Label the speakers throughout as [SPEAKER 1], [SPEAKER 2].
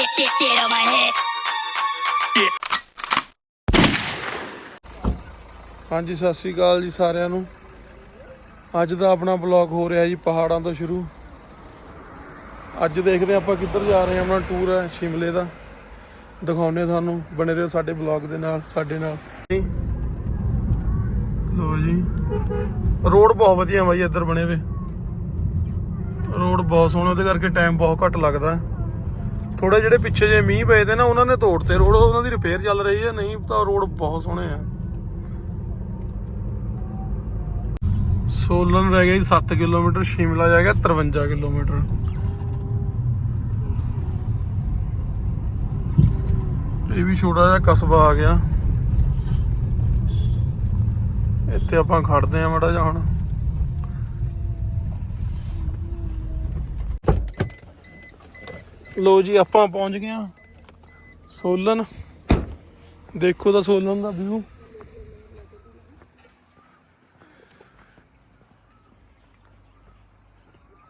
[SPEAKER 1] get, get, get on my head.
[SPEAKER 2] ਹਾਂਜੀ ਸਤਿ ਸ੍ਰੀ ਅਕਾਲ ਜੀ ਸਾਰਿਆਂ ਨੂੰ। ਅੱਜ ਦਾ ਆਪਣਾ ਬਲੌਗ ਹੋ ਰਿਹਾ ਜੀ ਪਹਾੜਾਂ ਤੋਂ ਸ਼ੁਰੂ। ਅੱਜ ਦੇਖਦੇ ਹਾਂ ਆਪਾਂ ਕਿੱਧਰ ਜਾ ਰਹੇ ਹਾਂ ਆਪਣਾ ਟੂਰ ਹੈ ਸ਼ਿਮਲੇ ਦਾ। ਦਿਖਾਉਨੇ ਤੁਹਾਨੂੰ ਬਣੇ ਰਹੋ ਸਾਡੇ ਬਲੌਗ ਦੇ ਨਾਲ ਸਾਡੇ ਨਾਲ। ਲੋ ਜੀ ਰੋਡ ਬਹੁਤ ਵਧੀਆ ਬਾਈ ਇੱਧਰ ਬਣੇ ਵੇ ਰੋਡ ਬਹੁਤ ਸੋਹਣਾ ਉਹਦੇ ਕਰਕੇ ਟਾਈਮ ਬਹੁਤ ਘੱਟ ਲੱਗਦਾ। ਥੋੜੇ ਜਿਹੜੇ ਪਿੱਛੇ ਜੇ ਮੀਂਹ ਪਏ ਤੇ ਨਾ, ਉਹਨਾਂ ਨੇ ਤੋੜਤੇ। ਰੋਡ ਉਹਨਾਂ ਦੀ ਰਿਪੇਅਰ ਚੱਲ ਰਹੀ ਹੈ, ਨਹੀਂ ਤਾਂ ਰੋਡ ਬਹੁਤ ਸੋਹਣੇ ਆ। ਸੋਲਨ ਰਹਿ ਗਿਆ ਜੀ 7 ਕਿਲੋਮੀਟਰ, ਸ਼ਿਮਲਾ ਜਾ ਗਿਆ 53 ਕਿਲੋਮੀਟਰ। ਇਹ ਵੀ ਛੋਟਾ ਜਿਹਾ ਕਸਬਾ ਆ ਗਿਆ। ਇੱਥੇ ਆਪਾਂ ਖੜਦੇ ਆ ਮੜਾ ਜਾ ਹੁਣ। ਲੋ ਜੀ ਆਪਾਂ ਪਹੁੰਚ ਗਏ ਆ ਸੋਲਨ। ਦੇਖੋ ਤਾਂ ਸੋਲਨ ਦਾ ਵਿਊ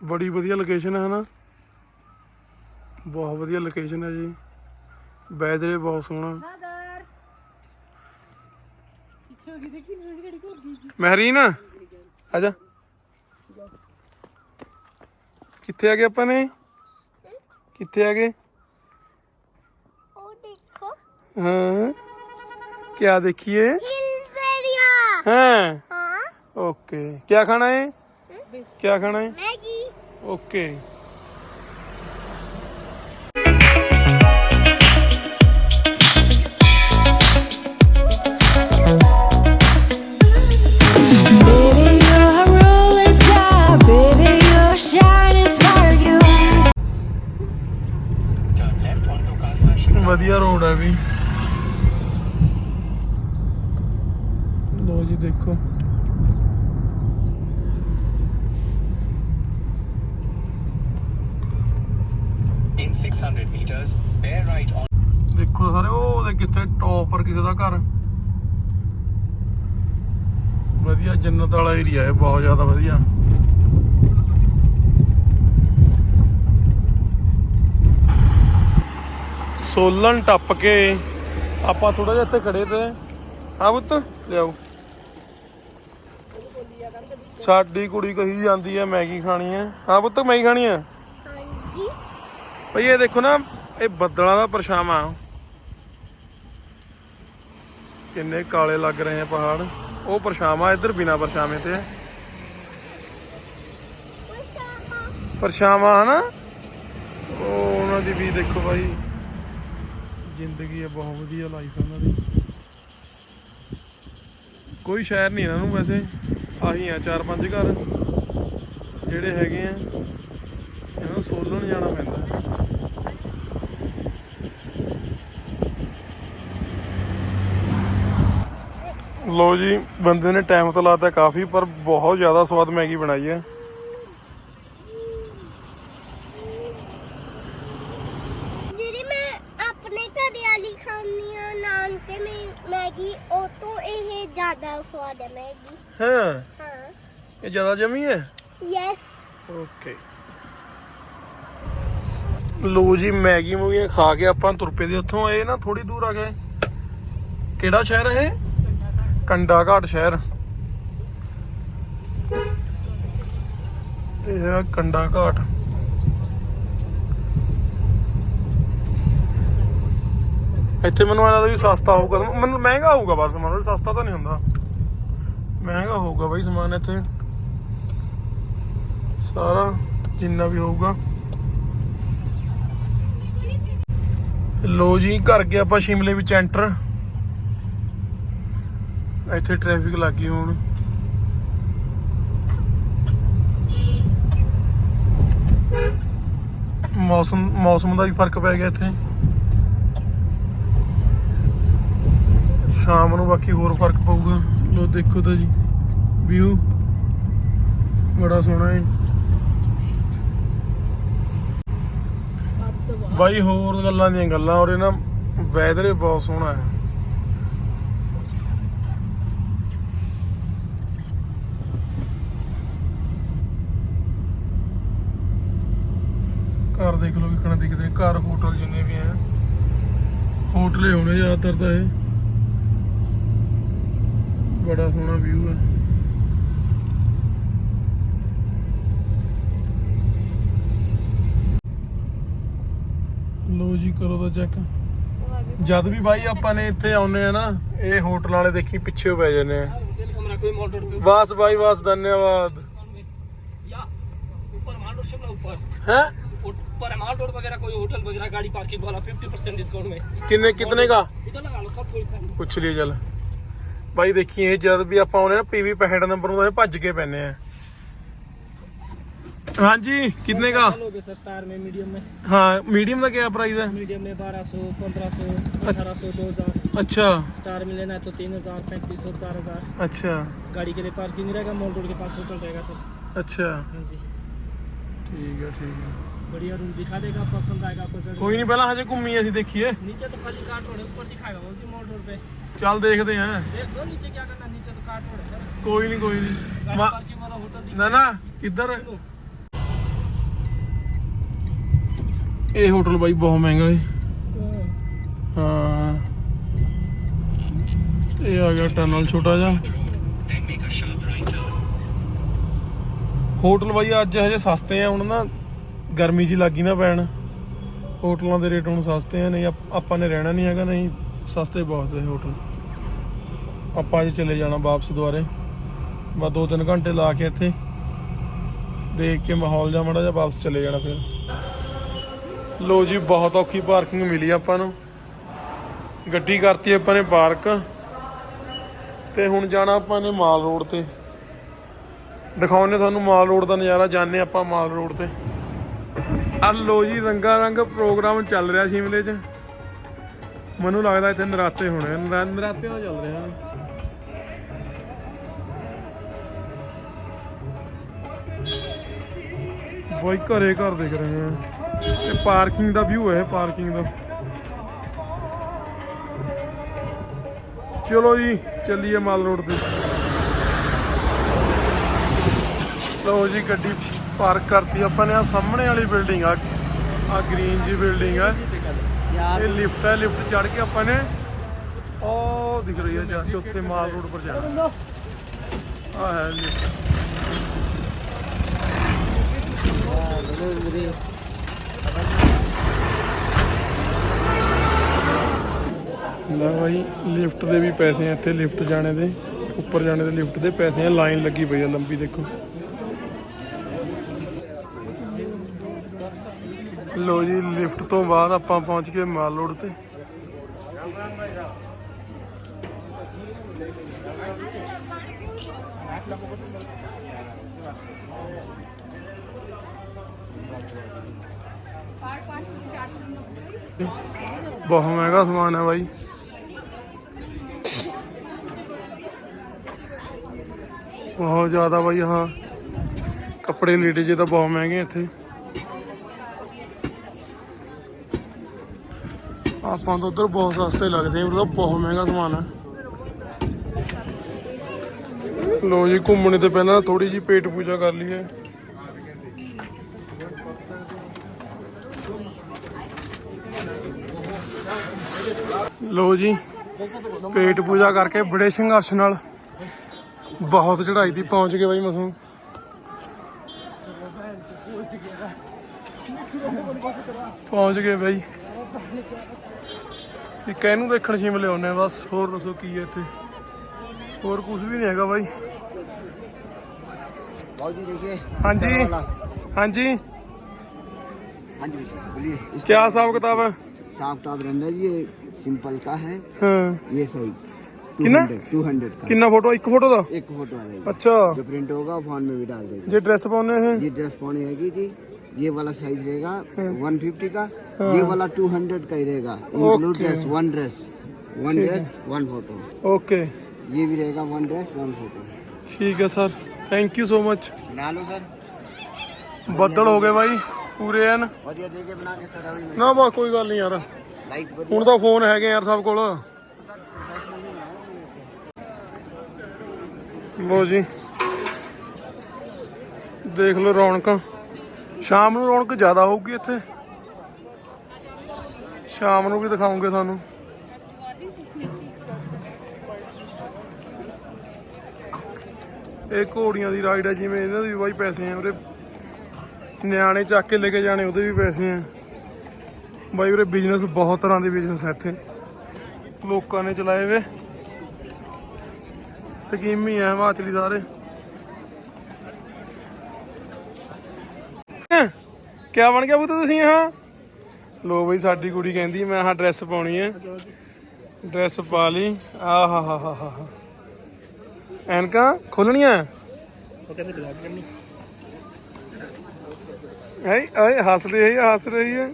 [SPEAKER 2] ਬੜੀ ਵਧੀਆ ਲੋਕੇਸ਼ਨ ਹੈ ਹਨਾ? ਬਹੁਤ ਵਧੀਆ ਲੋਕੇਸ਼ਨ ਹੈ ਜੀ। ਵੈਦਰ ਬਹੁਤ ਸੋਹਣਾ। ਮਹਿਰੀਨ ਆ ਜਾ। ਕਿੱਥੇ ਆ ਗਏ ਆਪਾਂ ਨੇ? ਕਿੱਥੇ ਆ ਗਏ
[SPEAKER 3] ਉਹ ਦੇਖੋ
[SPEAKER 2] ਹਾਂ ਕੀ ਦੇਖੀਏ
[SPEAKER 3] ਹਿਲਸ ਏਰੀਆ
[SPEAKER 2] ਹਾਂ
[SPEAKER 3] ਹਾਂ
[SPEAKER 2] ਓਕੇ ਕੀ ਖਾਣਾ ਹੈ ਕੀ ਖਾਣਾ ਹੈ
[SPEAKER 3] ਮੈਗੀ
[SPEAKER 2] ਓਕੇ ਵਧੀਆ ਰੋਡ ਹੈ ਵੀ। ਲੋ ਜੀ ਦੇਖੋ।
[SPEAKER 4] In 600 meters, bear right on
[SPEAKER 2] ਦੇਖੋ ਸਾਰੇ ਉਹ ਉਹਦੇ ਕਿੱਥੇ ਟੌਪ ਪਰ ਕਿਸੇ ਦਾ ਘਰ। ਵਧੀਆ ਜੰਨਤ ਵਾਲਾ ਏਰੀਆ ਹੈ ਬਹੁਤ ਜ਼ਿਆਦਾ ਵਧੀਆ। ਸੋਲਨ ਟੱਪ ਕੇ ਆਪਾਂ ਥੋੜਾ ਜਿਹਾ ਇੱਥੇ ਖੜੇ ਤੇ। ਹਾਂ ਪੁੱਤ ਲਿਆਓ। ਸਾਡੀ ਕੁੜੀ ਕਹੀ ਜਾਂਦੀ ਹੈ ਮੈਗੀ ਖਾਣੀ ਹੈ? ਹਾਂ ਪੁੱਤ ਮੈਗੀ ਖਾਣੀ ਹੈ?
[SPEAKER 3] ਹਾਂਜੀ।
[SPEAKER 2] ਭਈ ਇਹ ਦੇਖੋ ਨਾ ਇਹ ਬੱਦਲਾਂ ਦਾ ਪਰਛਾਵਾਂ। ਕਿੰਨੇ ਕਾਲੇ ਲੱਗ ਰਹੇ ਆ ਪਹਾੜ। ਉਹ ਪਰਛਾਵਾਂ ਇੱਧਰ ਬਿਨਾ ਪਰਛਾਵੇਂ ਤੇ। ਹੈ ਪਰਛਾਵਾਂ ਹਨਾ? ਉਹ ਉਹਨਾਂ ਦੀ ਵੀ ਦੇਖੋ ਭਾਈ ਜ਼ਿੰਦਗੀ ਹੈ, ਬਹੁਤ ਵਧੀਆ ਲਾਈਫ ਉਹਨਾਂ ਦੀ। ਕੋਈ ਸ਼ਹਿਰ ਨਹੀਂ ਇਹਨਾਂ ਨੂੰ ਵੈਸੇ। ਆਹੀ ਆ, ਚਾਰ ਪੰਜ ਘਰ ਜਿਹੜੇ ਹੈਗੇ ਆ। ਇਹਨਾਂ ਨੂੰ ਸੋਲਣ ਜਾਣਾ ਪੈਂਦਾ। ਲੋ ਜੀ, ਬੰਦੇ ਨੇ ਟਾਈਮ ਤਾਂ ਲਾਤਾ ਕਾਫੀ, ਪਰ ਬਹੁਤ ਜ਼ਿਆਦਾ ਸਵਾਦ ਮੈਗੀ ਬਣਾਈ ਹੈ
[SPEAKER 3] ਜਿਹੜੀ ਮੈਂ ਆਪਣੇ ਘਰੇ ਵਾਲੀ ਖਾਣੀ ਆ ਨਾਨ ਤੇ ਮੈਂ ਮੈਗੀ ਉਹ ਤੋਂ ਇਹ ਜ਼ਿਆਦਾ ਸਵਾਦ ਹੈ ਮੈਗੀ
[SPEAKER 2] ਹਾਂ
[SPEAKER 3] ਹਾਂ
[SPEAKER 2] ਇਹ ਜ਼ਿਆਦਾ ਜਮੀ ਹੈ
[SPEAKER 3] ਯੈਸ
[SPEAKER 2] ਓਕੇ ਲੋ ਜੀ, ਮੈਗੀ ਮੂਗੀਆਂ ਖਾ ਕੇ ਆਪਾਂ ਤੁਰ ਪਏ ਦੇ ਉੱਥੋਂ। ਆਏ ਨਾ ਥੋੜੀ ਦੂਰ ਆ ਗਏ। ਕਿਹੜਾ ਸ਼ਹਿਰ ਹੈ ਇਹ? ਕੰਡਾ ਘਾਟ ਸ਼ਹਿਰ। ਇਹ ਹੈ ਕੰਡਾ ਘਾਟ ਇੱਥੇ ਮੈਨੂੰ ਇਹਨਾਂ ਵੀ ਸਸਤਾ ਹੋਊਗਾ। ਮੈਨੂੰ ਮਹਿੰਗਾ ਹੋਊਗਾ ਬਸ, ਮੈਨੂੰ ਸਸਤਾ ਤਾਂ ਨਹੀਂ ਹੁੰਦਾ। ਮਹਿੰਗਾ ਹੋਊਗਾ ਬਾਈ ਸਮਾਨ ਇੱਥੇ। ਸਾਰਾ ਜਿੰਨਾ ਵੀ ਹੋਊਗਾ। ਲੋ ਜੀ, ਘਰ ਗਏ ਆਪਾਂ ਸ਼ਿਮਲੇ ਵਿੱਚ ਐਂਟਰ ਇੱਥੇ ਟ੍ਰੈਫਿਕ ਲੱਗ ਗਈ ਹੁਣ। ਮੌਸਮ ਮੌਸਮ ਦਾ ਵੀ ਫ਼ਰਕ ਪੈ ਗਿਆ ਇੱਥੇ। ਸ਼ਾਮ ਨੂੰ ਬਾਕੀ ਹੋਰ ਫ਼ਰਕ ਪਊਗਾ। ਲੋ, ਦੇਖੋ ਤਾਂ ਜੀ ਵਿਊ ਬੜਾ ਸੋਹਣਾ ਹੈ। ਬਾਈ, ਹੋਰ ਗੱਲਾਂ ਦੀਆਂ ਗੱਲਾਂ, ਔਰ ਇਹਨਾਂ ਵੈਦਰ ਹੀ ਬਹੁਤ ਸੋਹਣਾ ਹੈ। ਘਰ ਦੇਖ ਲਓ ਕਿੰਨਾ ਦਿਖਦੇ, ਘਰ ਹੋਟਲ ਜਿੰਨੇ ਵੀ ਆ ਹੋਟਲੇ ਹੋਣੇ ਜ਼ਿਆਦਾਤਰ ਤਾਂ ਇਹ। ਬੜਾ ਸੋਹਣਾ ਵਿਊ ਹੈ। ਲੋ ਜੀ ਕਰੋ ਤਾਂ ਚੈੱਕ ਜਦ ਵੀ ਬਾਈ ਆਪਾਂ ਨੇ ਇੱਥੇ ਆਉਨੇ ਆ ਨਾ ਇਹ ਹੋਟਲ ਵਾਲੇ ਦੇਖੀ ਪਿੱਛੇ ਪੈ ਜਾਂਦੇ ਆ
[SPEAKER 1] हमारा कोई मॉल रोड पे
[SPEAKER 2] ਬਸ ਬਾਈ ਬਸ ਧੰਨਵਾਦ
[SPEAKER 1] या ऊपर माल रोड शिमला ऊपर
[SPEAKER 2] ਹੈ
[SPEAKER 1] ऊपर माल रोड वगैरह कोई होटल वगैरह गाड़ी पार्किंग वाला 50% डिस्काउंट में
[SPEAKER 2] ਕਿੰਨੇ ਕਿਤਨੇ का
[SPEAKER 1] इधर लगा लो सब थोड़ी सा
[SPEAKER 2] ਪੁੱਛ ਲਈ ਚੱਲ ਬਾਈ ਦੇਖੀ ਇਹ ਜਦ ਵੀ ਆਪਾਂ ਆਉਨੇ ਆ ਪੀਵੀ 65 ਨੰਬਰ ਨੂੰ ਇਹ ਭੱਜ ਕੇ ਪੈਨੇ ਆ हाँ जी
[SPEAKER 1] कितने का? स्टार में मीडियम में?
[SPEAKER 2] हाँ मीडियम का क्या प्राइस है?
[SPEAKER 1] मीडियम में बारह सौ पंद्रह सौ अठारह सौ दो हज़ार।
[SPEAKER 2] अच्छा।
[SPEAKER 1] स्टार में लेना है तो तीन हज़ार पैंतीस सौ चार हज़ार।
[SPEAKER 2] अच्छा।
[SPEAKER 1] गाड़ी के लिए पार्किंग रहेगा मॉल रोड के पास होटल रहेगा सर।
[SPEAKER 2] अच्छा।
[SPEAKER 1] हाँ जी।
[SPEAKER 2] ठीक है ठीक है।
[SPEAKER 1] बढ़िया रूम दिखा देगा पसंद आएगा आपको
[SPEAKER 2] कोई नहीं पहला हजे घूमी देखिए।
[SPEAKER 1] नीचे तो खाली काट रोड है ऊपर दिखाएगा
[SPEAKER 2] चल देखते हैं।
[SPEAKER 1] देख लो नीचे क्या करना नीचे तो काट रोड है सर।
[SPEAKER 2] कोई
[SPEAKER 1] नहीं कोई नहीं।
[SPEAKER 2] ना ना किधर? ਇਹ ਹੋਟਲ ਬਾਈ ਬਹੁਤ ਮਹਿੰਗਾ ਏ ਹਾਂ। ਇਹ ਆ ਗਿਆ ਟਨਲ ਛੋਟਾ ਜਿਹਾ. ਹੋਟਲ ਬਾਈ ਅੱਜ ਹਜੇ ਸਸਤੇ ਆ ਹੁਣ ਨਾ ਗਰਮੀ ਜੀ ਲੱਗੀ ਨਾ ਪੈਣ। ਹੋਟਲਾਂ ਦੇ ਰੇਟ ਹੁਣ ਸਸਤੇ ਆ ਨਹੀਂ ਆਪ- ਆਪਾਂ ਨੇ ਰਹਿਣਾ ਨਹੀਂ ਹੈਗਾ ਨਹੀਂ ਸਸਤੇ ਬਹੁਤ ਨੇ ਹੋਟਲ। ਆਪਾਂ ਅੱਜ ਚਲੇ ਜਾਣਾ ਵਾਪਸ ਦੁਆਰੇ ਬਸ 2-3 ਘੰਟੇ ਲਾ ਕੇ ਇੱਥੇ। ਦੇਖ ਕੇ ਮਾਹੌਲ ਜਾ ਮੜਾ ਜਾ ਵਾਪਸ ਚਲੇ ਜਾਣਾ ਫਿਰ। ਲੋ ਜੀ, ਬਹੁਤ ਔਖੀ ਪਾਰਕਿੰਗ ਮਿਲੀ ਆਪਾਂ ਨੂੰ। ਗੱਡੀ ਕਰਤੀ ਆਪਾਂ ਨੇ ਪਾਰਕ। ਤੇ ਹੁਣ ਜਾਣਾ ਆਪਾਂ ਨੇ ਮਾਲ ਰੋਡ ਤੇ। ਦਿਖਾਉਣੇ ਤੁਹਾਨੂੰ ਮਾਲ ਰੋਡ ਦਾ ਨਜ਼ਾਰਾ, ਜਾਣੇ ਆਪਾਂ ਮਾਲ ਰੋਡ ਤੇ। ਆ ਲੋ ਜੀ ਰੰਗਾ ਰੰਗ ਪ੍ਰੋਗਰਾਮ ਚੱਲ ਰਿਹਾ ਸ਼ਿਮਲੇ 'ਚ। ਮੈਨੂੰ ਲੱਗਦਾ ਇੱਥੇ ਨਰਾਤੇ ਹੋਣੇ ਆ। ਨਰਾਤਿਆਂ ਦਾ ਚੱਲ ਰਿਹਾ। ਬਈ ਘਰੇ ਘਰ ਦੇਖ ਰਹੇ ਆ। ਇਹ ਪਾਰਕਿੰਗ ਦਾ ਵਿਊ ਹੈ ਪਾਰਕਿੰਗ ਦਾ। ਚਲੋ ਜੀ, ਚੱਲੀਏ ਮਾਲ ਰੋਡ ਤੇ। ਲਓ ਜੀ, ਗੱਡੀ ਪਾਰਕ ਕਰਤੀ ਆਪਾਂ ਨੇ। ਆ ਸਾਹਮਣੇ ਵਾਲੀ ਬਿਲਡਿੰਗ ਆ ਆ ਗ੍ਰੀਨ ਜੀ ਬਿਲਡਿੰਗ ਆ। ਇਹ ਲਿਫਟ ਹੈ ਲਿਫਟ ਚੜ ਕੇ ਆਪਾਂ ਨੇ ਉਹ ਦਿਖ ਰਹੀ ਹੈ ਚੌਥੇ ਮਾਲ ਰੋਡ ਪਰ ਜਾਣਾ। ਆ ਹੈ ਲਿਫਟ ਲੈ ਭਾਈ ਲਿਫਟ ਦੇ ਵੀ ਪੈਸੇ ਆ ਇੱਥੇ, ਲਿਫਟ ਜਾਣੇ ਦੇ, ਉੱਪਰ ਜਾਣੇ ਦੇ ਲਿਫਟ ਦੇ ਪੈਸੇ ਆ, ਲਾਈਨ ਲੱਗੀ ਪਈ ਆ ਲੰਬੀ, ਦੇਖੋ। ਲੋ ਜੀ, ਲਿਫਟ ਤੋਂ ਬਾਅਦ ਆਪਾਂ ਪਹੁੰਚ ਗਏ ਮਾਲ ਰੋਡ ਤੇ। ਬਹੁਤ ਮਹਿੰਗਾ ਸਮਾਨ ਹੈ ਬਾਈ। ਬਹੁਤ ਜ਼ਿਆਦਾ ਬਾਈ ਹਾਂ ਕੱਪੜੇ ਲੀੜੇ ਜੇ ਤਾਂ ਬਹੁਤ ਮਹਿੰਗੇ ਇੱਥੇ। ਆਪਾਂ ਤਾਂ ਉਧਰ ਬਹੁਤ ਸਸਤੇ ਲੱਗਦੇ ਆ ਉਧਰ ਬਹੁਤ ਮਹਿੰਗਾ ਸਮਾਨ ਹੈ ਲੋ ਜੀ, ਘੁੰਮਣੇ ਤੋਂ ਪਹਿਲਾਂ ਥੋੜੀ ਜੀ ਪੇਟ ਪੂਜਾ ਕਰ ਲਈਏ। ਲੋ ਜੀ, ਪੇਟ ਪੂਜਾ ਕਰਕੇ ਬੜੇ ਸੰਘਰਸ਼ ਨਾਲ ਬਹੁਤ ਚੜਾਈ ਦੀ ਪਹੁੰਚ ਗਏ ਬਾਈ ਮਸੋਂ ਪਹੁੰਚ ਗਏ ਬਾਈ ਇਹ ਕਹਿਨੂੰ ਦੇਖਣ ਸ਼ਿਮਲੇ ਆਉਂਦੇ ਆ ਬਸ ਹੋਰ ਦੱਸੋ ਕੀ ਹੈ ਇੱਥੇ ਹੋਰ ਕੁਝ ਵੀ ਨਹੀਂ ਹੈਗਾ ਬਾਈ
[SPEAKER 5] जी देखिए
[SPEAKER 2] ਹਾਂਜੀ ਹਾਂਜੀ
[SPEAKER 5] हाँ जी बोलिए इस
[SPEAKER 2] ਕੀ ਹਿਸਾਬ ਕਿਤਾਬ ਹੈ
[SPEAKER 5] साफ टॉप रंदा जी ये सिंपल का है
[SPEAKER 2] ਹਾਂ
[SPEAKER 5] ये साइज
[SPEAKER 2] कितना?
[SPEAKER 5] टू हंड्रेड का
[SPEAKER 2] ਕਿੰਨਾ ਫੋਟੋ ਇੱਕ ਫੋਟੋ ਦਾ
[SPEAKER 5] एक फोटो आ जाएगी
[SPEAKER 2] ਅੱਛਾ
[SPEAKER 5] जो प्रिंट होगा फोन में भी डाल देगा
[SPEAKER 2] ਜੇ ਡਰੈਸ ਪਾਉਨੇ ਇਹ
[SPEAKER 5] ये ड्रेस पानी हैगी जी ये वाला साइज रहेगा 150 का ये वाला 200 का ही रहेगा include
[SPEAKER 2] Okay.
[SPEAKER 5] Dress one dress one dress one photo
[SPEAKER 2] okay
[SPEAKER 5] ये भी रहेगा वन ड्रेस वन फोटो
[SPEAKER 2] ਠੀਕ ਹੈ sir thank you so much
[SPEAKER 5] बना लो सर
[SPEAKER 2] ਬੱਦਲ ਹੋ ਗਏ ਬਾਈ ਪੂਰੇ ਐਨ
[SPEAKER 5] बढ़िया देके बना के सर अभी
[SPEAKER 2] ਨਾ ਬਾ ਕੋਈ ਗੱਲ ਨਹੀਂ ਯਾਰ
[SPEAKER 5] लाइट बढ़िया
[SPEAKER 2] ਹੁਣ ਤਾਂ ਫੋਨ ਹੈਗੇ ਯਾਰ ਸਭ ਕੋਲ ਲੋ ਜੀ। ਦੇਖ ਲਓ ਰੌਣਕਾਂ। ਸ਼ਾਮ ਨੂੰ ਰੌਣਕ ਜ਼ਿਆਦਾ ਹੋਊਗੀ ਇੱਥੇ। ਸ਼ਾਮ ਨੂੰ ਵੀ ਦਿਖਾਉਂਗੇ ਤੁਹਾਨੂੰ। ਇਹ ਘੋੜੀਆਂ ਦੀ ਰਾਈਡ ਹੈ ਜਿਵੇਂ ਇਹਨਾਂ ਦੇ ਬਾਈ ਪੈਸੇ ਆ ਉਰੇ। ਨਿਆਣੇ ਚੱਕ ਕੇ ਲੈ ਕੇ ਜਾਣੇ, ਉਹਦੇ ਵੀ ਪੈਸੇ ਆ। ਬਾਈ ਉਰੇ ਬਿਜ਼ਨਸ ਬਹੁਤ ਤਰ੍ਹਾਂ ਦੇ ਬਿਜ਼ਨਸ ਆ ਇੱਥੇ। ਲੋਕਾਂ ਨੇ ਚਲਾਏ ਵੇ। ਸਕੀਮੀ ਆ ਹਿਮਾਚਲੀ ਸਾਰੇ। ਕਿਆ ਬਣ ਗਿਆ ਪੁੱਤ ਤੁਸੀਂ ਹਾਂ ਲੋ ਬਈ ਸਾਡੀ ਕੁੜੀ ਕਹਿੰਦੀ ਮੈਂ ਆਹ ਡਰੈਸ ਪਾਉਣੀ ਹੈ ਡਰੈਸ ਪਾ ਲਈ। ਆ ਹਾ ਹਾ ਹਾ ਹਾ ਐਨਕਾਂ ਖੋਲਣੀਆਂ?
[SPEAKER 1] ਉਹ ਕਹਿੰਦੇ ਬਲੌਗ ਕਰਨੀ
[SPEAKER 2] ਐ ਐ ਹੱਸ ਰਹੀ ਹੈ ਹੱਸ ਰਹੀ ਹੈ।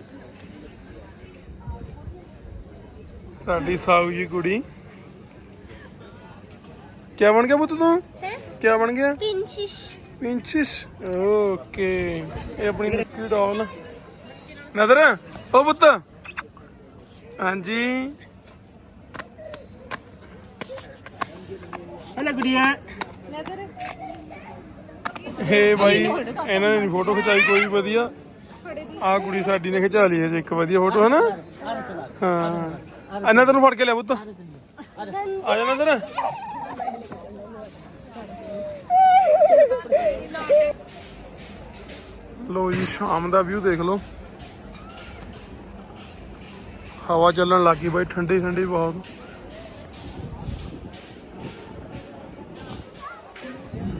[SPEAKER 2] ਸਾਡੀ ਸਾਊ ਜੀ ਕੁੜੀ। ਕਿਆ ਬਣ ਗਿਆ ਪੁੱਤ ਤੂੰ?
[SPEAKER 3] ਹੈ?
[SPEAKER 2] ਕਿਆ ਬਣ ਗਿਆ?
[SPEAKER 3] ਪਿੰਚਿਸ਼।
[SPEAKER 2] ਪਿੰਚਿਸ? ਓਕੇ। ਇਹ ਆਪਣੀ ਨਿੱਕੀ ਡੌਲ। ਨਜ਼ਰ ਓ ਪੁੱਤ। ਹਾਂਜੀ।
[SPEAKER 1] ਹਲਾ ਗੁੜੀਆ।
[SPEAKER 2] ਹੇ ਬਾਈ ਇਹਨਾਂ ਨੇ ਫੋਟੋ ਖਿਚਾਈ ਕੋਈ ਵੀ ਵਧੀਆ। ਆ ਕੁੜੀ ਸਾਡੀ ਨੇ ਖਿਚਾ ਲਈ ਹੈ ਇੱਕ ਵਧੀਆ ਫੋਟੋ ਹੈ। ਨਾ ਹਾਂ ਇਹਨਾਂ ਤੈਨੂੰ ਫੜ ਕੇ ਲਿਆ ਪੁੱਤ। ਆ ਜਾ ਨਜ਼ਰ ਲੋ ਜੀ, ਸ਼ਾਮ ਦਾ ਵਿਊ ਦੇਖ ਲਓ। ਹਵਾ ਚੱਲਣ ਲੱਗੀ ਬਾਈ, ਠੰਡੀ ਠੰਡੀ ਬਹੁਤ।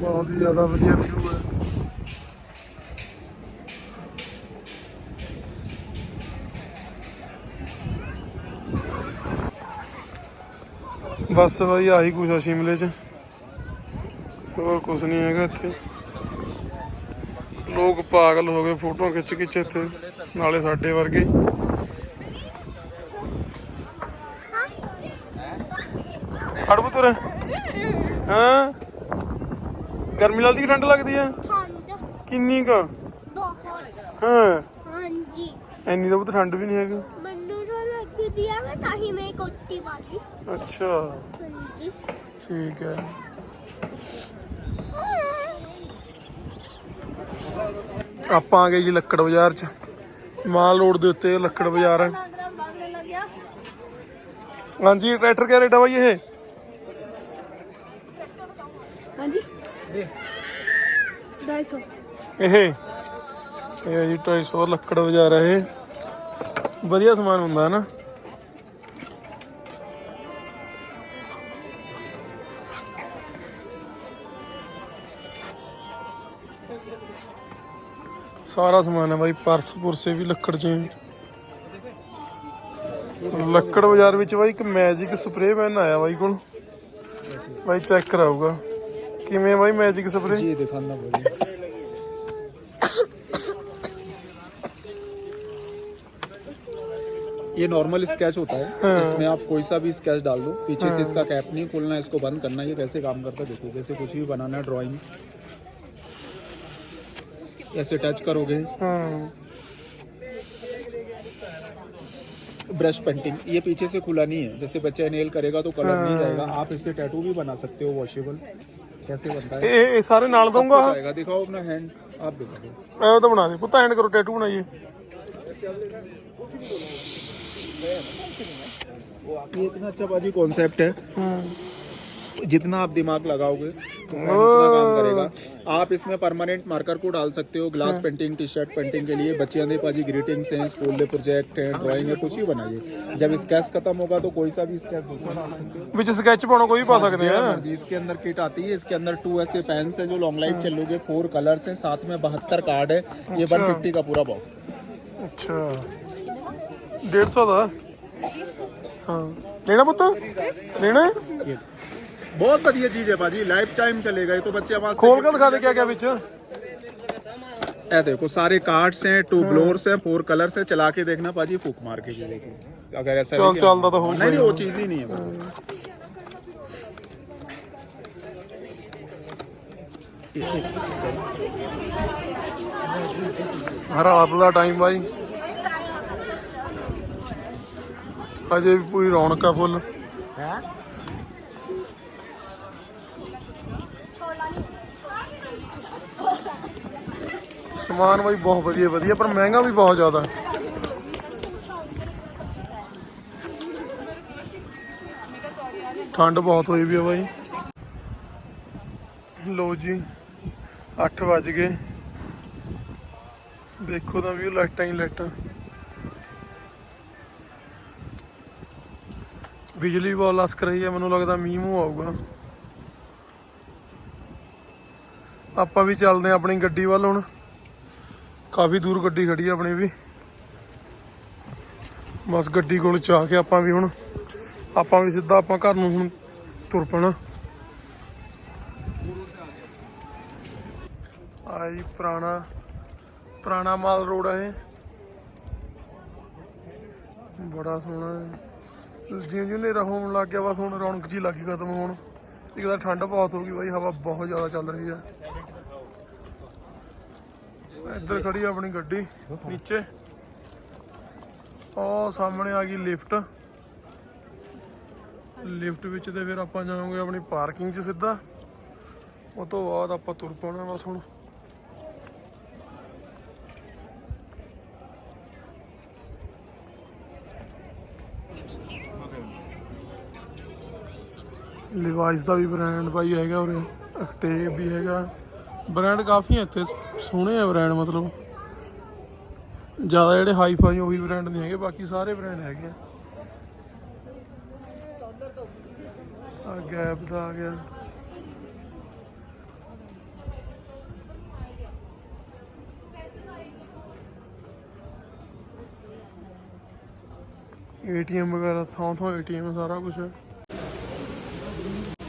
[SPEAKER 2] ਬਹੁਤ ਹੀ ਜ਼ਿਆਦਾ ਵਧੀਆ ਵਿਊ ਹੈ। ਬਸ ਬਾਈ, ਆਹੀ ਕੁਛ ਆ ਸ਼ਿਮਲੇ 'ਚ। ਹੋਰ ਕੁਛ ਨਹੀਂ ਹੈਗਾ ਇੱਥੇ। ਲੋਕ ਪਾਗਲ ਹੋ ਗਏ ਫੋਟੋ ਖਿੱਚ ਖਿੱਚ ਇੱਥੇ ਨਾਲੇ ਸਾਡੇ ਵਰਗੇ। ਫੜ ਪੁੱਤਰ ਹਾਂ? ਗਰਮੀ ਲੱਗਦੀ ਕਿ ਠੰਡ ਲੱਗਦੀ
[SPEAKER 3] ਠੰਡ।
[SPEAKER 2] ਕਿੰਨੀ ਕੁ?
[SPEAKER 3] ਬਹੁਤ।
[SPEAKER 2] ਹਾਂ।
[SPEAKER 3] ਹਾਂਜੀ।
[SPEAKER 2] ਇੰਨੀ ਤਾਂ ਪੁੱਤ ਠੰਡ ਵੀ ਨਹੀਂ ਹੈਗੀ।
[SPEAKER 3] ਮੈਨੂੰ ਤਾਂ ਲੱਗਦੀ ਆ ਮੈਂ ਤਾਂ ਹੀ ਮੈਂ ਕੋਟੀ ਵਾਲੀ।
[SPEAKER 2] ਅੱਛਾ।
[SPEAKER 3] ਹਾਂਜੀ।
[SPEAKER 2] ਠੀਕ ਹੈ। ਆਪਾਂ ਆ ਗਏ ਜੀ ਲੱਕੜ ਬਾਜ਼ਾਰ ਚ। ਮਾਲ ਰੋਡ ਦੇ ਉੱਤੇ ਲੱਕੜ ਬਾਜ਼ਾਰ। ਹੈ ਹਾਂਜੀ ਟਰੈਕਟਰ ਕਿਆ ਰੇਟ ਆ ਬਾਈ ਇਹ?
[SPEAKER 6] ਹਾਂਜੀ। 250
[SPEAKER 2] ਇਹ? ਇਹ ਜੀ 250 ਲੱਕੜ ਬਾਜ਼ਾਰ ਹੈ ਇਹ। ਵਧੀਆ ਸਮਾਨ ਹੁੰਦਾ ਹੈ ਨਾ। ਸਾਰਾ ਸਮਾਨ ਹੈ ਬਾਈ ਪਰਸ ਪੁਰਸੇ ਵੀ ਲੱਕੜ ਚ ਹੈ। ਲੱਕੜ ਬਾਜ਼ਾਰ ਵਿੱਚ ਬਾਈ ਇੱਕ ਮੈਜਿਕ ਸਪਰੇਅ ਪੈਨ ਆਇਆ ਬਾਈ ਕੋਲ ਬਾਈ ਚੈੱਕ ਕਰਾਊਗਾ ਕਿਵੇਂ ਬਾਈ ਮੈਜਿਕ ਸਪਰੇਅ
[SPEAKER 7] ये दिखाना बोलिए ये नॉर्मल स्केच होता है इसमें आप कोई सा भी स्केच डाल दो पीछे से इसका कैप नहीं खोलना है इसको बंद करना है ये कैसे काम करता है देखो जैसे कुछ भी बनाना है ड्राइंग ऐसे टच करोगे। ब्रश पेंटिंग ये पीछे से खुला नहीं है। जैसे बच्चा नेल करेगा तो कलर नहीं जाएगा। हाँ। आप इससे टैटू भी बना सकते हो वॉशेबल कैसे बनता है?
[SPEAKER 2] ए, सारे नाल
[SPEAKER 7] दूँगा। आएगा। दिखाओ अपना हैंड आप दिखा
[SPEAKER 2] दो। मैं तो बना दे। पुता हैंड करो टैटू बनाइए।
[SPEAKER 7] ये इतना अच्छा बाजी कॉन्सेप्ट है। हाँ। जितना आप दिमाग लगाओगे आप इसमें परमानेंट मार्कर को डाल सकते हो glass painting T shirt painting के लिए। बच्चियाँ दे पाजी ग्रीटिंग्स हैं स्कूल दे प्रोजेक्ट हैं ड्राइंग है कुछ ही बनाइए। जब स्केच खत्म होगा तो कोई सा भी स्केच दूसरा
[SPEAKER 2] स्केच पाना कोई पा सकते
[SPEAKER 7] हैं। हाँ इसके अंदर किट आती है। इसके अंदर टू ऐसे पेन है जो लॉन्ग लाइफ हाँ। चलोगे। फोर कलर है साथ में बहत्तर कार्ड है। ये अच्छा। वन फिफ्टी का पूरा बॉक्स अच्छा।
[SPEAKER 2] डेढ़ सौ था हाँ। लेना पुत्र? हाँ। लेना है?
[SPEAKER 7] ये बहुत बढ़िया चीज है पाजी लाइफ टाइम चलेगा ये तो बच्चे हमारे
[SPEAKER 2] ਖੋਲ ਕੇ ਦਿਖਾ ਦੇ ਕਿਆ ਕਿਆ ਵਿੱਚ
[SPEAKER 7] ए देखो सारे कार्ड्स हैं टू ब्लोर्स हैं फोर कलर्स हैं चला के देखना पाजी फूक मार के ये देखो अगर ऐसा
[SPEAKER 2] चल-
[SPEAKER 7] है कि-
[SPEAKER 2] चलता तो हो
[SPEAKER 7] नहीं नहीं वो चीज ही नहीं है पाजी।
[SPEAKER 2] ਰਾਤ ਦਾ ਟਾਈਮ ਬਾਈ ਅਜੇ ਵੀ ਪੂਰੀ ਰੌਣਕ ਆ ਫੁੱਲ ਸਮਾਨ ਬਾਈ ਬਹੁਤ ਵਧੀਆ ਵਧੀਆ, ਪਰ ਮਹਿੰਗਾ ਵੀ ਬਹੁਤ ਜ਼ਿਆਦਾ। ਠੰਡ ਬਹੁਤ ਹੋਈ ਵੀ ਆ ਬਾਈ। ਲੋ ਜੀ 8 ਵਜ ਗਏ। ਦੇਖੋ ਤਾਂ ਵੀ ਲਾਈਟਾਂ ਹੀ ਲਾਈਟਾਂ। ਬਿਜਲੀ ਬਹੁਤ ਲਸਕ ਰਹੀ ਹੈ ਮੈਨੂੰ ਲੱਗਦਾ ਮੀਂਹ ਮੂ ਆਊਗਾ। ਆਪਾਂ ਵੀ ਚੱਲਦੇ ਆਂ ਆਪਣੀ ਗੱਡੀ ਵੱਲ ਹੁਣ। ਕਾਫੀ ਦੂਰ ਗੱਡੀ ਖੜੀ ਹੈ ਆਪਣੀ ਵੀ। ਬਸ ਗੱਡੀ ਕੋਲ ਚਾ ਕੇ ਆਪਾਂ ਵੀ ਹੁਣ, ਆਪਾਂ ਵੀ ਸਿੱਧਾ ਆਪਾਂ ਘਰ ਨੂੰ ਹੁਣ ਤੁਰ ਪੈਣਾ। ਆਈ ਪੁਰਾਣਾ ਪੁਰਾਣਾ ਮਾਲ ਰੋਡ ਹੈ ਬੜਾ ਸੋਹਣਾ ਹੈ। ਜਿਉਂ ਜਿਉਂ ਹਨੇਰਾ ਹੋਣ ਲੱਗ ਗਿਆ, ਬਸ ਹੁਣ ਰੌਣਕ ਜੀ ਲੱਗੀ ਖਤਮ ਹੋਣ। ਇੱਕ ਤਾਂ ਠੰਡ ਬਹੁਤ ਹੋ ਗਈ ਬਾਈ, ਹਵਾ ਬਹੁਤ ਜ਼ਿਆਦਾ ਚੱਲ ਰਹੀ ਹੈ ਇੱਧਰ ਖੜੀ ਆਪਣੀ ਗੱਡੀ, ਨੀਚੇ। ਉਹ ਸਾਹਮਣੇ ਆ ਗਈ ਲਿਫਟ। ਲਿਫਟ ਵਿੱਚ ਤੇ ਫਿਰ ਆਪਾਂ ਜਾਵਾਂਗੇ ਆਪਣੀ ਪਾਰਕਿੰਗ 'ਚ ਸਿੱਧਾ। ਉਹ ਤੋਂ ਬਾਅਦ ਆਪਾਂ ਤੁਰ ਪਾਉਣਾ ਬਸ ਹੁਣ। ਲਿਵਾਈਸ ਦਾ ਵੀ ਬ੍ਰਾਂਡ ਭਾਈ ਹੈਗਾ ਉਰੇ ਅਕਟੇਵ ਵੀ ਹੈਗਾ। ਬ੍ਰਾਂਡ ਕਾਫੀ ਹੈ ਇੱਥੇ। ਸੋਹਣੇ ਆ ਬ੍ਰਾਂਡ ਮਤਲਬ। ਜ਼ਿਆਦਾ ਜਿਹੜੇ ਹਾਈ ਫਾਈ ਉਹੀ ਬ੍ਰਾਂਡ ਨਹੀਂ ਹੈਗੇ, ਬਾਕੀ ਸਾਰੇ ਬ੍ਰਾਂਡ ਹੈਗੇ ਆ। ਆ ਗੈਪ ਦਾ ਆ ਗਿਆ। ਏਟੀਐਮ ਵਗੈਰਾ ਥਾਂ ਥਾਂ ਏਟੀਐਮ ਸਾਰਾ ਕੁਝ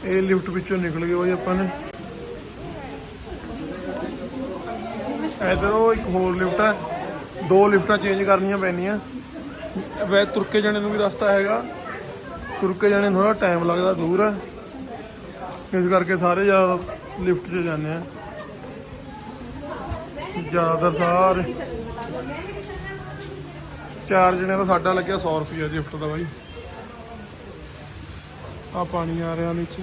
[SPEAKER 2] ਇਹ ਲਿਫਟ ਵਿੱਚੋਂ ਨਿਕਲ ਗਏ ਬਾਈ ਆਪਾਂ ਨੇ। ਇਧਰ ਉਹ ਇੱਕ ਹੋਰ ਲਿਫਟ ਹੈ। ਦੋ ਲਿਫਟਾਂ ਚੇਂਜ ਕਰਨੀਆਂ ਪੈਣੀਆਂ। ਵੈ ਤੁਰ ਕੇ ਜਾਣੇ ਨੂੰ ਵੀ ਰਸਤਾ ਹੈਗਾ। ਤੁਰਕੇ ਜਾਣੇ ਥੋੜਾ ਟਾਈਮ ਲੱਗਦਾ, ਦੂਰ ਹੈ। ਇਸ ਕਰਕੇ ਸਾਰੇ ਜ਼ਿਆਦਾ ਲਿਫਟ 'ਚ ਜਾਂਦੇ ਆ। ਜ਼ਿਆਦਾਤਰ ਸਾਰੇ। ਚਾਰ ਜਣੇ ਦਾ ਸਾਡਾ ਲੱਗਿਆ 100 ਰੁਪਿਆ ਲਿਫਟ ਦਾ ਬਾਈ। ਆ ਪਾਣੀ ਆ ਰਿਹਾ ਨੀਚੇ।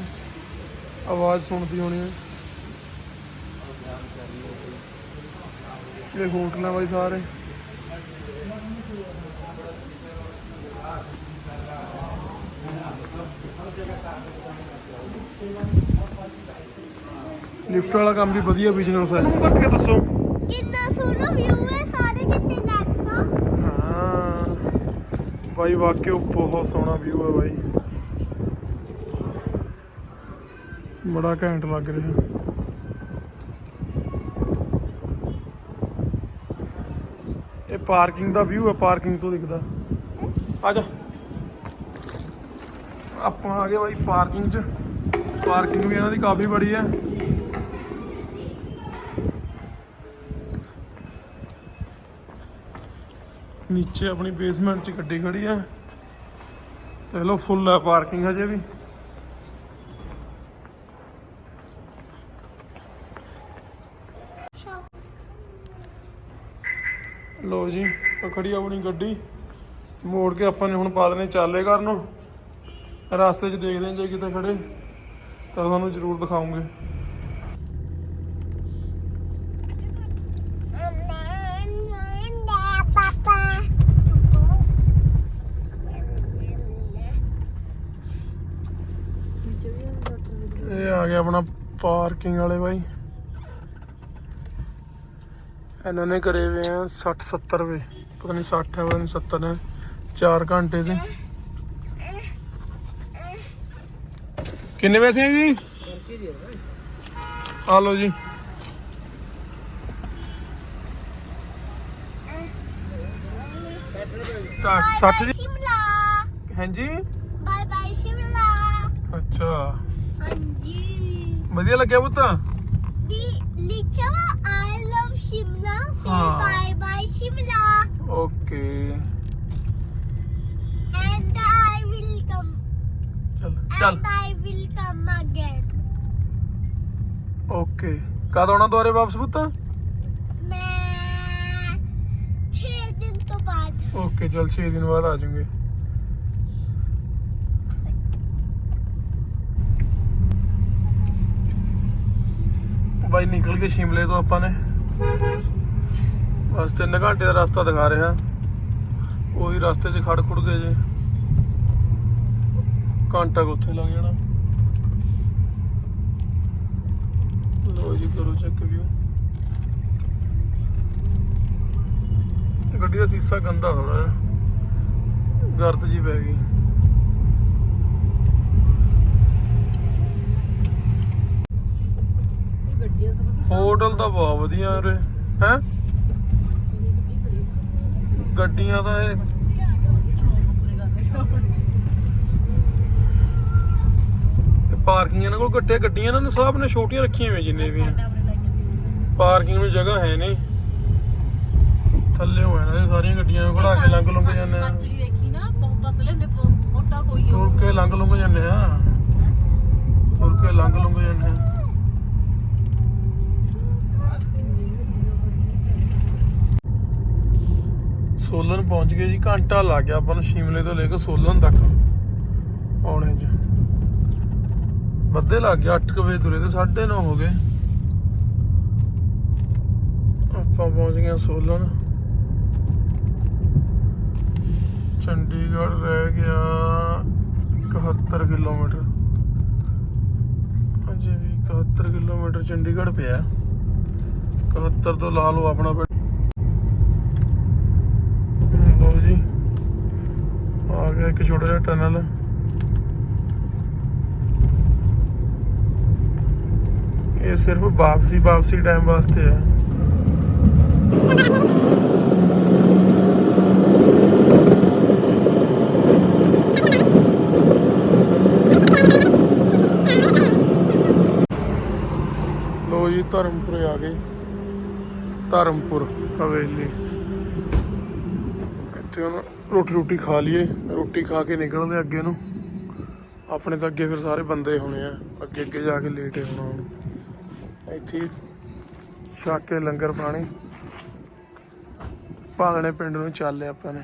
[SPEAKER 2] ਆਵਾਜ਼ ਸੁਣਦੀ ਹੋਣੀ ਹੈ। ਇਹ ਹੋਟਲ ਬਾਈ ਸਾਰੇ। ਲਿਫਟ ਵਾਲਾ ਕੰਮ ਵੀ ਵਧੀਆ ਬਿਜ਼ਨਸ ਹੈ ਕੱਟ ਕੇ ਦੱਸੋ।
[SPEAKER 3] ਕਿੰਨਾ ਸੋਹਣਾ ਵਿਊ ਹੈ ਸਾਰੇ ਕਿਤੇ ਲੱਗਦਾ
[SPEAKER 2] ਹਾਂ। ਬਾਈ ਵਾਕਿਓ ਬਹੁਤ ਸੋਹਣਾ ਵਿਊ ਹੈ ਬਾਈ। ਬੜਾ ਘੈਂਟ ਲੱਗ ਰਿਹਾ। ਪਾਰਕਿੰਗ ਦਾ ਵਿਊ ਹੈ ਪਾਰਕਿੰਗ ਤੋਂ ਦਿਖਦਾ। ਆ ਜਾ। ਆਪਾਂ ਆ ਗਏ ਬਾਈ ਪਾਰਕਿੰਗ 'ਚ। ਪਾਰਕਿੰਗ ਵੀ ਇਹਨਾਂ ਦੀ ਕਾਫੀ ਬੜੀ ਹੈ ਨੀਚੇ ਆਪਣੀ ਬੇਸਮੈਂਟ 'ਚ ਗੱਡੀ ਖੜੀ ਆ। ਤੇ ਲੋ ਫੁੱਲ ਹੈ ਪਾਰਕਿੰਗ ਹਜੇ ਵੀ। ਲੋ ਜੀ ਆ ਖੜੀ ਆਪਣੀ ਗੱਡੀ। ਮੋੜ ਕੇ ਆਪਾਂ ਨੇ ਹੁਣ ਪਾ ਦੇਣੇ ਚਾਲੇ ਘਰ ਨੂੰ। ਰਸਤੇ 'ਚ ਦੇਖਦੇ ਹਾਂ ਜੇ ਕਿਤੇ ਖੜੇ। ਤਾਂ ਤੁਹਾਨੂੰ ਜ਼ਰੂਰ ਦਿਖਾਉਂਗੇ। ਇਹ ਆ ਗਿਆ ਆਪਣਾ ਪਾਰਕਿੰਗ ਵਾਲੇ ਬਾਈ। ਇਹਨਾਂ ਨੇ ਕਰੇ ਹੋਏ ਆ 60 70 ਰੁਪਏ ਪਤਾ ਨਹੀਂ 60 ਹੈ ਪਤਾ ਨਹੀਂ 70 ਹੈ। 4 ਘੰਟੇ ਦੇ। ਕਿੰਨੇ ਪੈਸੇ ਹੈ ਜੀ? ਆ ਲਓ ਜੀ। ਤਾਂ 60 ਜੀ। ਹਾਂਜੀ?
[SPEAKER 3] Bye bye Shimla.
[SPEAKER 2] ਅੱਛਾ।
[SPEAKER 3] ਹਾਂਜੀ।
[SPEAKER 2] ਵਧੀਆ ਲੱਗਿਆ ਪੁੱਤ?
[SPEAKER 3] ਸ਼ਿਮਲਾ ਫਿਰ
[SPEAKER 2] ਹਾਂ।
[SPEAKER 3] Bye bye Shimla
[SPEAKER 2] okay
[SPEAKER 3] and I will come
[SPEAKER 2] ਚੱਲ ਚੱਲ
[SPEAKER 3] and I will come again
[SPEAKER 2] okay ਕਦ ਆਉਣਾ ਦੁਆਰੇ ਵਾਪਸ ਪੁੱਤ
[SPEAKER 3] ਮੈਂ 6 ਦਿਨ ਤੋਂ ਬਾਅਦ
[SPEAKER 2] ਓਕੇ ਚਲ 6 ਦਿਨ ਬਾਅਦ ਆ ਜਾਵਾਂਗੇ ਬਾਈ ਨਿਕਲ ਕੇ ਸ਼ਿਮਲੇ ਤੋਂ ਆਪਾਂ ਨੇ ਬਸ 3 ਘੰਟੇ ਦਾ ਰਸਤਾ ਦਿਖਾ ਰਿਹਾ। ਉਹੀ ਰਸਤੇ 'ਚ ਖੜ ਖੁੜ ਗਏ ਜੇ। ਘੰਟਾ ਉੱਥੇ ਲੱਗ ਜਾਣਾ। ਲੋ ਜੀ ਕਰੋ ਚੈੱਕ ਵੀਓ ਗੱਡੀ ਦਾ ਸੀਸਾ ਗੰਦਾ ਥੋੜਾ ਜਿਹਾ ਗਰਦ ਜੀ ਪੈ ਗਈ। ਹੋਟਲ ਤਾਂ ਬਹੁਤ ਵਧੀਆ ਉਰੇ। ਹੈ? ਗੱਡੀਆਂ ਦਾ ਇਹ ਇਹ ਪਾਰਕਿੰਗ ਕੋਲ ਘੱਟੇ ਗੱਡੀਆਂ ਇਹਨਾਂ ਨੇ ਸਭ ਨੇ ਛੋਟੀਆਂ ਰੱਖੀਆਂ ਹੋਈਆਂ ਜਿੰਨੇ ਵੀ ਪਾਰਕਿੰਗ ਨੂੰ ਜਗ੍ਹਾ ਹੈ ਨਹੀਂ। ਥੱਲੇ ਹੋਇਆ ਇਹਨਾਂ ਸਾਰੀਆਂ ਗੱਡੀਆਂ ਨੂੰ ਖੜਾ ਕੇ ਲੰਘ ਲੰਘ ਜਾਂਦੇ ਆ।
[SPEAKER 6] ਦੇਖੀ ਨਾ ਬਹੁਤ ਪਤਲੇ ਹੁੰਦੇ ਮੋਟਾ ਕੋਈ
[SPEAKER 2] ਤੁਰ ਕੇ ਲੰਘ ਲੰਘ ਜਾਂਦੇ ਆ। ਤੁਰ ਕੇ ਲੰਘ ਲੰਘ ਜਾਂਦੇ ਆ। ਸੋਲਨ ਪਹੁੰਚ ਗਏ ਜੀ, ਘੰਟਾ ਲੱਗ ਗਿਆ ਆਪਾਂ ਨੂੰ ਸ਼ਿਮਲੇ ਤੋਂ ਲੈ ਕੇ ਸੋਲਨ ਤੱਕ ਆਉਣੇ ਚ ਵੱਧੇ ਲੱਗ ਗਿਆ 8 ਵਜੇ ਤੁਰੇ ਤੇ 9:30 ਹੋ ਗਏ। ਆਪਾਂ ਪਹੁੰਚ ਗਏ ਸੋਲਨ। ਚੰਡੀਗੜ੍ਹ ਰਹਿ ਗਿਆ 71 ਕਿਲੋਮੀਟਰ। ਅਜੇ ਵੀ 71 ਕਿਲੋਮੀਟਰ ਚੰਡੀਗੜ੍ਹ ਪਿਆ। 71 ਤੋਂ ਲਾ ਲਓ ਆਪਣਾ ਪਿੰਡ ਲਓ ਜੀ ਆ ਇੱਕ ਛੋਟਾ ਜਿਹਾ ਟਨਲ। ਇਹ ਸਿਰਫ ਵਾਪਸੀ ਵਾਪਸੀ ਟਾਈਮ ਵਾਸਤੇ ਹੈ ਲੋ ਜੀ, ਧਰਮਪੁਰ ਆ ਗਏ। ਧਰਮਪੁਰ ਹਵੇਲੀ। ਇੱਥੇ ਹੁਣ ਰੋਟੀ ਰੋਟੀ ਖਾ ਲਈਏ, ਰੋਟੀ ਖਾ ਕੇ ਨਿਕਲਦੇ ਅੱਗੇ ਨੂੰ। ਆਪਣੇ ਤਾਂ ਅੱਗੇ ਫਿਰ ਸਾਰੇ ਬੰਦੇ ਹੋਣੇ ਆ, ਅੱਗੇ ਅੱਗੇ ਜਾ ਕੇ ਲੇਟ ਹੋਣਾ ਹੁਣ। ਇੱਥੇ ਹੀ ਛੱਕ ਕੇ ਲੰਗਰ ਪਾਣੀ। ਭਾਗਣੇ ਪਿੰਡ ਨੂੰ ਚੱਲੇ ਆਪਾਂ ਨੇ।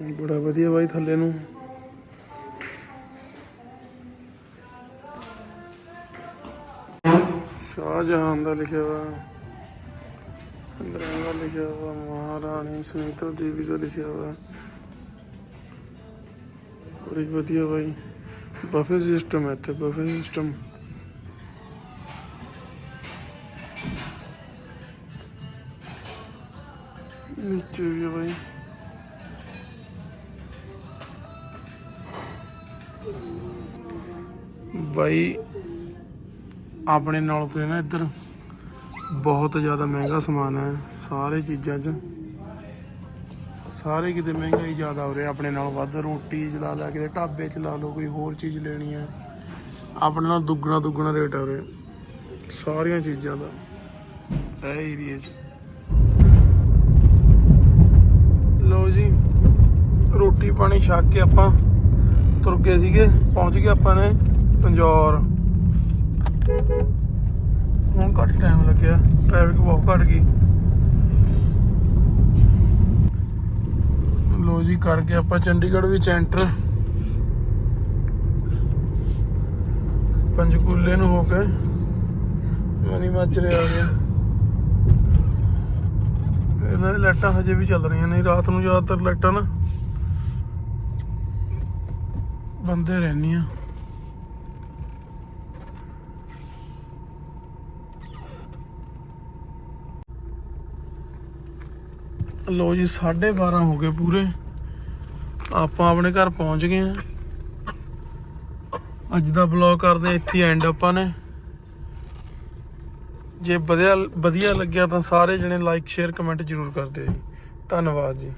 [SPEAKER 2] ਬੜਾ ਵਧੀਆ ਬਾਈ ਥੱਲੇ ਨੂੰ। ਸ਼ਾਹਜਹਾਨ ਦਾ ਲਿਖਿਆ ਵਾ, ਅੰਦਰਾਂ ਦਾ ਲਿਖਿਆ ਵਾ, ਮਹਾਰਾਣੀ ਸੁਨੀਤਾ ਦੇਵੀ ਦਾ ਲਿਖਿਆ ਵਾ। ਬੜੀ ਵਧੀਆ ਬਾਈ ਬਫੇ ਸਿਸਟਮ ਹੈ ਇੱਥੇ ਬਫੇ ਸਿਸਟਮ ਨੀਚੇ ਵੀ ਬਾਈ। ਬਾਈ, ਆਪਣੇ ਨਾਲ ਤੇ ਨਾ ਇੱਧਰ ਬਹੁਤ ਜ਼ਿਆਦਾ ਮਹਿੰਗਾ ਸਮਾਨ ਹੈ ਸਾਰੇ ਚੀਜ਼ਾਂ 'ਚ। ਸਾਰੇ ਕਿਤੇ ਮਹਿੰਗਾਈ ਜ਼ਿਆਦਾ ਹੋ ਰਹੀ ਆਪਣੇ ਨਾਲ ਵੱਧ। ਰੋਟੀ ਚਲਾ ਲਾ, ਕਿਤੇ ਢਾਬੇ ਚ ਲਾ ਲਓ, ਕੋਈ ਹੋਰ ਚੀਜ਼ ਲੈਣੀ ਹੈ। ਆਪਣੇ ਨਾਲ ਦੁੱਗਣਾ ਦੁੱਗਣਾ ਰੇਟ ਹੋ ਰਿਹਾ ਸਾਰੀਆਂ ਚੀਜ਼ਾਂ ਦਾ ਇਹ ਏਰੀਏ 'ਚ। ਲਓ ਜੀ, ਰੋਟੀ ਪਾਣੀ ਛਕ ਕੇ ਆਪਾਂ ਤੁਰ ਗਏ ਸੀਗੇ। ਪਹੁੰਚ ਗਏ ਆਪਾਂ ਨੇ। ਪੰਜੌਰ ਹੁਣ ਘੱਟ ਟਾਈਮ ਲੱਗਿਆ। ਟ੍ਰੈਫਿਕ ਬਹੁਤ ਘੱਟ ਗਈ। ਲੋ ਜੀ ਕਰਕੇ ਆਪਾਂ ਚੰਡੀਗੜ੍ਹ ਵਿੱਚ ਐਂਟਰ ਪੰਜਕੂਲੇ ਨੂੰ ਹੋ ਕੇ। ਮਨੀ ਮਾਜਰੇ ਆ ਗਏ ਇਹਨਾਂ ਦੀ ਲਾਈਟਾਂ ਹਜੇ ਵੀ ਚੱਲ ਰਹੀਆਂ ਨੇ। ਰਾਤ ਨੂੰ ਜ਼ਿਆਦਾਤਰ ਲਾਈਟਾਂ ਨਾ ਬੰਦੇ ਰਹਿੰਦੀਆਂ। ਲੋ ਜੀ 12:30 ਹੋ ਗਏ ਪੂਰੇ। ਆਪਾਂ ਆਪਣੇ ਘਰ ਪਹੁੰਚ ਗਏ ਆ ਅੱਜ ਦਾ ਵਲੌਗ ਕਰਦੇ ਇੱਥੇ ਐਂਡ ਆਪਾਂ ਨੇ। ਜੇ ਵਧੀਆ ਵਧੀਆ ਲੱਗਿਆ ਤਾਂ ਸਾਰੇ ਜਣੇ ਲਾਈਕ ਸ਼ੇਅਰ ਕਮੈਂਟ ਜ਼ਰੂਰ ਕਰਦੇ ਜੀ। ਧੰਨਵਾਦ ਜੀ।